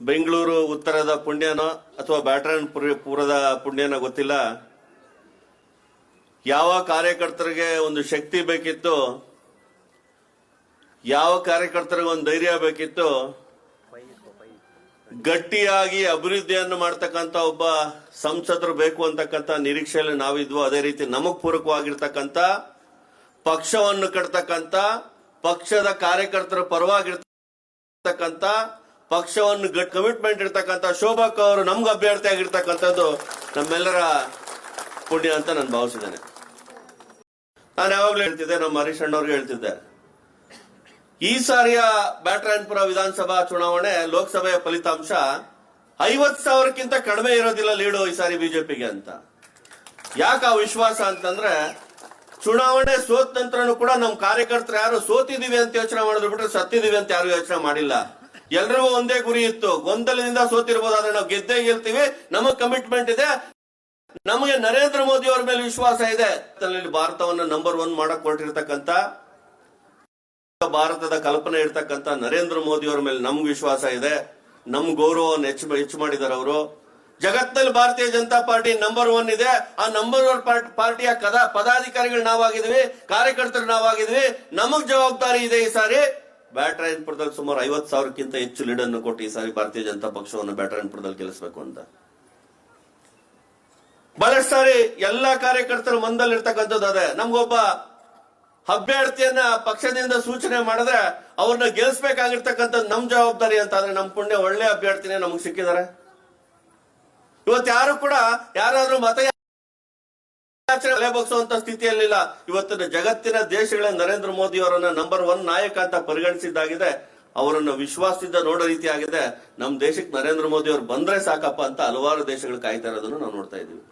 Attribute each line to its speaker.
Speaker 1: ಬೆಂಗಳೂರು ಉತ್ತರದ ಪುಣ್ಯನೋ ಅಥವಾ ಬ್ಯಾಟರನ್ ಪೂರದ ಪುಣ್ಯನೋ ಗೊತ್ತಿಲ್ಲ. ಯಾವ ಕಾರ್ಯಕರ್ತರಿಗೆ ಒಂದು ಶಕ್ತಿ ಬೇಕಿತ್ತು, ಯಾವ ಕಾರ್ಯಕರ್ತರಿಗೆ ಒಂದು ಧೈರ್ಯ ಬೇಕಿತ್ತು, ಗಟ್ಟಿಯಾಗಿ ಅಭಿವೃದ್ಧಿಯನ್ನು ಮಾಡ್ತಕ್ಕಂತ ಒಬ್ಬ ಸಂಸದರು ಬೇಕು ಅಂತಕ್ಕಂತ ನಿರೀಕ್ಷೆಯಲ್ಲಿ ನಾವಿದ್ವು. ಅದೇ ರೀತಿ ನಮಗ್ ಪೂರಕವಾಗಿರ್ತಕ್ಕಂತ ಪಕ್ಷವನ್ನು ಕಟ್ತಕ್ಕಂತ ಪಕ್ಷದ ಕಾರ್ಯಕರ್ತರ ಪರವಾಗಿರ್ತಕ್ಕಂತ ಪಕ್ಷವನ್ನು ಕಮಿಟ್ಮೆಂಟ್ ಇರ್ತಕ್ಕಂತ ಶೋಭಾಕ್ ಅವರು ನಮ್ಗೆ ಅಭ್ಯರ್ಥಿ ಆಗಿರ್ತಕ್ಕಂಥದ್ದು ನಮ್ಮೆಲ್ಲರ ಪುಣ್ಯ ಅಂತ ನಾನು ಭಾವಿಸಿದ್ದೇನೆ. ನಾನು ಯಾವಾಗಲೂ ಹೇಳ್ತಿದ್ದೆ, ನಮ್ಮ ಹರೀಶ್ ಅಣ್ಣವ್ರಿಗೆ ಹೇಳ್ತಿದ್ದೆ. ಈ ಸಾರಿಯ ಬ್ಯಾಟ್ರಾಯನ್ಪುರ ವಿಧಾನಸಭಾ ಚುನಾವಣೆ ಲೋಕಸಭೆಯ ಫಲಿತಾಂಶ ಐವತ್ ಸಾವಿರಕ್ಕಿಂತ ಕಡಿಮೆ ಇರೋದಿಲ್ಲ ಲೀಡು ಈ ಸಾರಿ ಬಿಜೆಪಿಗೆ ಅಂತ. ಯಾಕ ಆ ವಿಶ್ವಾಸ ಅಂತಂದ್ರೆ ಚುನಾವಣೆ ಸೋತ ನಂತರನು ಕೂಡ ನಮ್ಮ ಕಾರ್ಯಕರ್ತರು ಯಾರು ಸೋತಿದೀವಿ ಅಂತ ಯೋಚನೆ ಮಾಡಿದ್ರು ಬಿಟ್ರೆ ಸತ್ತಿದೀವಿ ಅಂತ ಯಾರು ಯೋಚನೆ ಮಾಡಿಲ್ಲ. ಎಲ್ರಿಗೂ ಒಂದೇ ಗುರಿ ಇತ್ತು. ಗೊಂದಲದಿಂದ ಸೋತಿರ್ಬೋದಾದ್ರೆ ನಾವು ಗೆದ್ದೇ ಗೆಲ್ತೀವಿ. ನಮಗ್ ಕಮಿಟ್ಮೆಂಟ್ ಇದೆ. ನಮಗೆ ನರೇಂದ್ರ ಮೋದಿ ಅವರ ಮೇಲೆ ವಿಶ್ವಾಸ ಇದೆ. ಭಾರತವನ್ನು ನಂಬರ್ ಒನ್ ಮಾಡಕ್ ಹೊರಟಿರ್ತಕ್ಕಂತ ಭಾರತದ ಕಲ್ಪನೆ ಇರ್ತಕ್ಕಂತ ನರೇಂದ್ರ ಮೋದಿ ಅವರ ಮೇಲೆ ನಮ್ಗೆ ವಿಶ್ವಾಸ ಇದೆ. ನಮ್ ಗೌರವವನ್ನು ಹೆಚ್ಚು ಹೆಚ್ಚು ಮಾಡಿದಾರೆ ಅವರು. ಜಗತ್ತಲ್ಲಿ ಭಾರತೀಯ ಜನತಾ ಪಾರ್ಟಿ ನಂಬರ್ ಒನ್ ಇದೆ. ಆ ನಂಬರ್ ಒನ್ ಪಾರ್ಟಿಯ ಕದ, ಪದಾಧಿಕಾರಿಗಳು ನಾವಾಗಿದ್ವಿ. ಕಾರ್ಯಕರ್ತರು ನಾವಾಗಿದ್ವಿ. ನಮಗ್ ಜವಾಬ್ದಾರಿ ಇದೆ ಈ ಸಾರಿ. ಬ್ಯಾಟ್ರಾಯನ್ಪುರದಲ್ಲಿ ಸುಮಾರು ಐವತ್ತು ಸಾವಿರಕ್ಕಿಂತ ಹೆಚ್ಚು ಲೀಡ್ ಅನ್ನು ಕೊಟ್ಟು ಈ ಸಾರಿ ಭಾರತೀಯ ಜನತಾ ಪಕ್ಷವನ್ನು ಬ್ಯಾಟರಾಯನಪುರದಲ್ಲಿ ಗೆಲ್ಲಿಸಬೇಕು ಅಂತ. ಬಹಳಷ್ಟು ಸಾರಿ ಎಲ್ಲಾ ಕಾರ್ಯಕರ್ತರು ಮಂದಲ್ಲಿರ್ತಕ್ಕಂಥದ್ದು ಅದೇ. ನಮ್ಗೊಬ್ಬ ಅಭ್ಯರ್ಥಿಯನ್ನ ಪಕ್ಷದಿಂದ ಸೂಚನೆ ಮಾಡಿದ್ರೆ ಅವ್ರನ್ನ ಗೆಲ್ಸ್ಬೇಕಾಗಿರ್ತಕ್ಕಂಥದ್ದು ನಮ್ ಜವಾಬ್ದಾರಿ ಅಂತ. ಅಂದ್ರೆ ನಮ್ ಪುಣ್ಯ ಒಳ್ಳೆ ಅಭ್ಯರ್ಥಿನೇ ನಮಗ್ ಸಿಕ್ಕಿದ್ದಾರೆ. ಇವತ್ತು ಯಾರು ಕೂಡ ಯಾರಾದ್ರೂ ಮತ ತಲೆ ಸ್ಥಿತಿಯಲ್ಲಿಲ್ಲ. ಇವತ್ತಿನ ಜಗತ್ತಿನ ದೇಶಗಳ ನರೇಂದ್ರ ಮೋದಿ ಅವರನ್ನ ನಂಬರ್ ಒನ್ ನಾಯಕ ಅಂತ ಪರಿಗಣಿಸಿದ್ದಾಗಿದೆ. ಅವರನ್ನು ವಿಶ್ವಾಸದಿಂದ ನೋಡೋ ರೀತಿ ಆಗಿದೆ ನಮ್ಮ ದೇಶಕ್ಕೆ ನರೇಂದ್ರ ಮೋದಿ ಅವರು ಬಂದ್ರೆ ಸಾಕಪ್ಪ ಅಂತ ಹಲವಾರು ದೇಶಗಳು ಕಾಯ್ತಾ ಇರೋದನ್ನು ನಾವು ನೋಡ್ತಾ ಇದೀವಿ